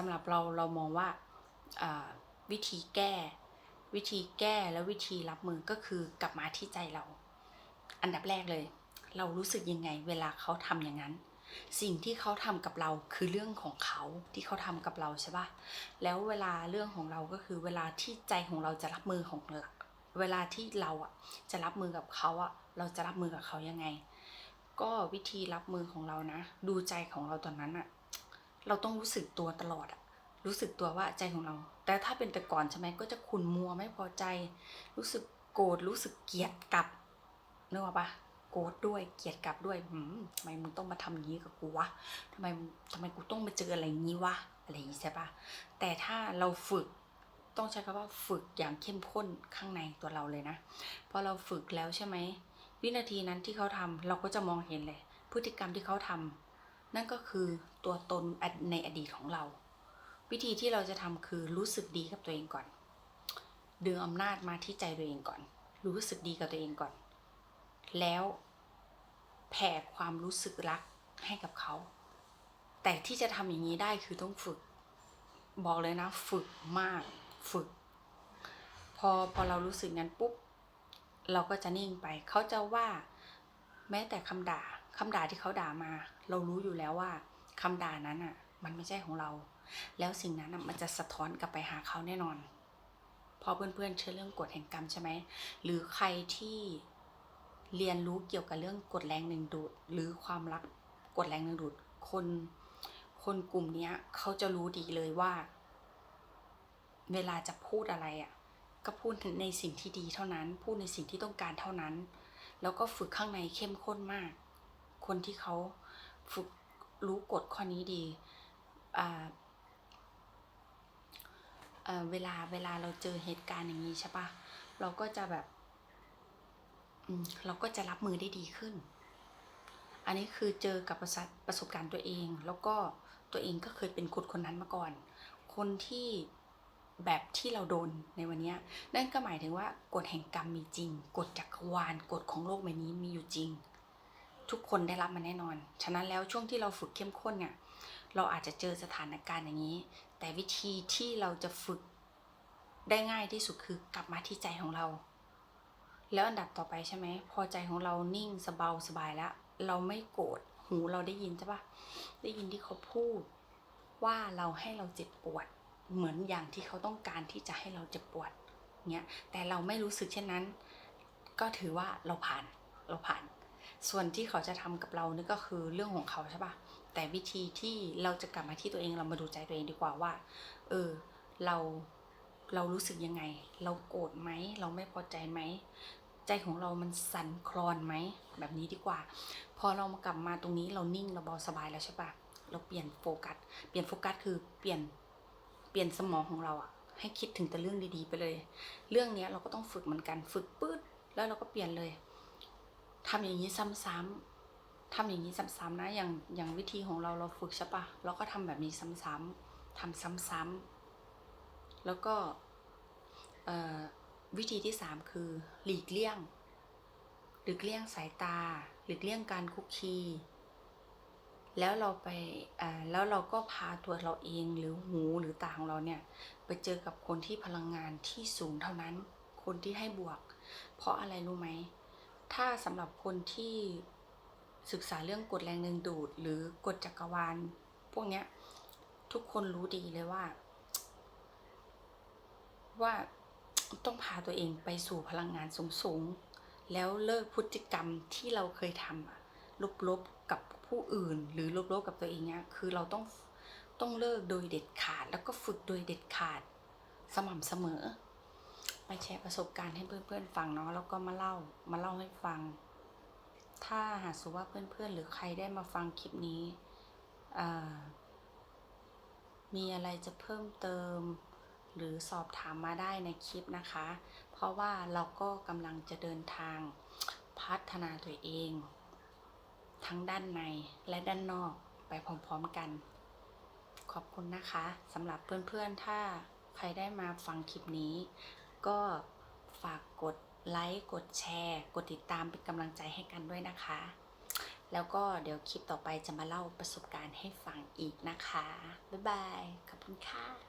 สำหรับเราเรามองว่าวิธีแก้ วิธีแก้และวิธีรับมือก็คือกลับมาที่ใจเรา อันดับแรกเลย เรารู้สึกยังไงเวลาเขาทำอย่างนั้น สิ่งที่เขาทำกับเราคือเรื่องของเขาที่เขาทำกับเราใช่ปะแล้วเวลาเรื่องของเราก็คือเวลาที่ใจของเราจะรับมือของเราเวลาที่เราอะจะรับมือกับเขาอะเราจะรับมือกับเขายังไง ก็วิธีรับมือของเรานะ ดูใจของเราตอนนั้นอะ เราต้องรู้สึกตัวตลอดอะรู้สึกตัวว่าใจของเรา แต่ถ้าเป็นแต่ก่อนใช่ไหมก็จะขุนมัวไม่พอใจ รู้สึกโกรธรู้สึกเกลียดกลับนึกออกปะโกรธด้วยเกลียดกลับด้วยหืมทำไมมึงต้องมาทำอย่างนี้กับกูวะทำไมทำไมกูต้องมาเจออะไรงี้วะอะไรอย่างนี้ใช่ปะแต่ถ้าเราฝึกต้องใช้คำว่าฝึกอย่างเข้มข้นข้างในตัวเราเลยนะพอเราฝึกแล้วใช่ไหมวินาทีนั้นที่เขาทำเราก็จะมองเห็นเลย พฤติกรรมที่เขาทำ นั่นก็คือตัวตนในอดีตของเรา วิธีที่เราจะทำคือรู้สึกดีกับตัวเองก่อน ดึงอำนาจมาที่ใจตัวเองก่อน รู้สึกดีกับตัวเองก่อน แล้วแผ่ความรู้สึกรักให้กับเขา แต่ที่จะทำอย่างนี้ได้คือต้องฝึก บอกเลยนะ ฝึกมาก ฝึก พอพอเรารู้สึกงั้นปุ๊บ เราก็จะนิ่งไป เขาจะว่า แม้แต่คำด่าคำด่าที่เขาด่ามา เรารู้อยู่แล้วว่าคำด่านั้นอะ มันไม่ใช่ของเรา แล้วสิ่งนั้นอะมันจะสะท้อนกลับไปหาเขาแน่นอน พอเพื่อนๆเชื่อเรื่องกฎแห่งกรรมใช่ไหมหรือใครที่เรียนรู้เกี่ยวกับเรื่องกฎแรงหนึ่งดูด หรือความรักกฎแรงหนึ่งดูด คนคนกลุ่มเนี้ยเขาจะรู้ดีเลยว่า เวลาจะพูดอะไรอะก็พูดในสิ่งที่ดีเท่านั้น พูดในสิ่งที่ต้องการเท่านั้น แล้วก็ฝึกข้างในเข้มข้นมาก คนที่เขาฝึกรู้กฎข้อนี้ดีเเวลาเวลาเราเจอเหตุการณ์อย่างนี้ใช่ปะเราก็จะแบบเราก็จะรับมือได้ดีขึ้น อันนี้คือเจอกับประสประสบการณ์ตัวเอง แล้วก็ตัวเองก็เคยเป็นคนคนนั้นมาก่อน คนที่ แบบที่เราโดนในวันนี้ นั่นก็หมายถึงว่ากฎแห่งกรรมมีจริง กฎจักรวาลกฎของโลกใบนี้มีอยู่จริง ทุกคนได้รับมันแน่นอน ฉะนั้นแล้วช่วงที่เราฝึกเข้มข้นเนี่ย เราอาจจะเจอสถานการณ์อย่างนี้ แต่วิธีที่เราจะฝึกได้ง่ายที่สุดคือกลับมาที่ใจของเรา แล้วอันดับต่อไปใช่ไหม พอใจของเรานิ่งสบายสบายแล้ว เราไม่โกรธ หูเราได้ยินใช่ปะได้ยินที่เขาพูด ว่าเราให้เราเจ็บปวด เหมือนอย่างที่เขาต้องการที่จะให้เราเจ็บปวดเงี้ยแต่เราไม่รู้สึกเช่นนั้น ก็ถือว่าเราผ่านเราผ่าน ส่วนที่เขาจะทำกับเรานี่ก็คือเรื่องของเขาใช่ปะแต่วิธีที่เราจะกลับมาที่ตัวเองเรามาดูใจตัวเองดีกว่าว่า เออเราเรารู้สึกยังไง เราโกรธไหม เราไม่พอใจไหม ใจของเรามันสั่นคลอนไหม แบบนี้ดีกว่า พอเรามากลับมาตรงนี้เรานิ่งเราเบาสบายแล้วใช่ปะเราเปลี่ยนโฟกัส เปลี่ยนโฟกัสคือเปลี่ยน เปลี่ยนสมองของเราอะให้คิดถึงแต่เรื่องดีๆไปเลย เรื่องเนี้ยเราก็ต้องฝึกเหมือนกันฝึกปื๊ดแล้วเราก็เปลี่ยนเลยทำอย่างนี้ซ้ำๆทำอย่างนี้ซ้ำๆนะอย่างอย่างวิธีของเราเราฝึกใช่ปะเราก็ทำแบบนี้ซ้ำๆทำซ้ำๆแล้วก็วิธีที่สามคือหลีกเลี่ยง หลีกเลี่ยงสายตา หลีกเลี่ยงการคุกคี แล้วเราไปแล้วเราก็พาตัวเราเองหรือหูหรือตาของเราเนี่ยไปเจอกับคนที่พลังงานที่สูงเท่านั้น คนที่ให้บวก เพราะอะไรรู้ไหม ถ้าสำหรับคนที่ศึกษาเรื่องกฎแรงดึงดูด หรือกฎจักรวาล พวกเนี้ยทุกคนรู้ดีเลยว่า ว่าต้องพาตัวเองไปสู่พลังงานสูงๆ แล้วเลิกพฤติกรรมที่เราเคยทำลบๆกับ ผู้อื่นหรือลบๆกับตัวเองเนี้ยคือเราต้องต้องเลิกโดยเด็ดขาด แล้วก็ฝึกโดยเด็ดขาดสม่ำเสมอมาแชร์ประสบการณ์ให้เพื่อนๆฟังเนาะแล้วก็มาเล่ามาเล่าให้ฟัง ถ้าหากสมมุว่าเพื่อนๆ หรือใครได้มาฟังคลิปนี้ มีอะไรจะเพิ่มเติม หรือสอบถามมาได้ในคลิปนะคะ เพราะว่าเราก็กำลังจะเดินทางพัฒนาตัวเอง ทั้งด้านในและด้านนอกไปพร้อมๆกัน ขอบคุณนะคะสำหรับเพื่อนๆ ถ้าใครได้มาฟังคลิปนี้ ก็ฝากกดไลค์กดแชร์ กดติดตามเป็นกำลังใจให้กันด้วยนะคะ แล้วก็เดี๋ยวคลิปต่อไปจะมาเล่าประสบการณ์ให้ฟังอีกนะคะ บ๊ายบาย ขอบคุณค่ะ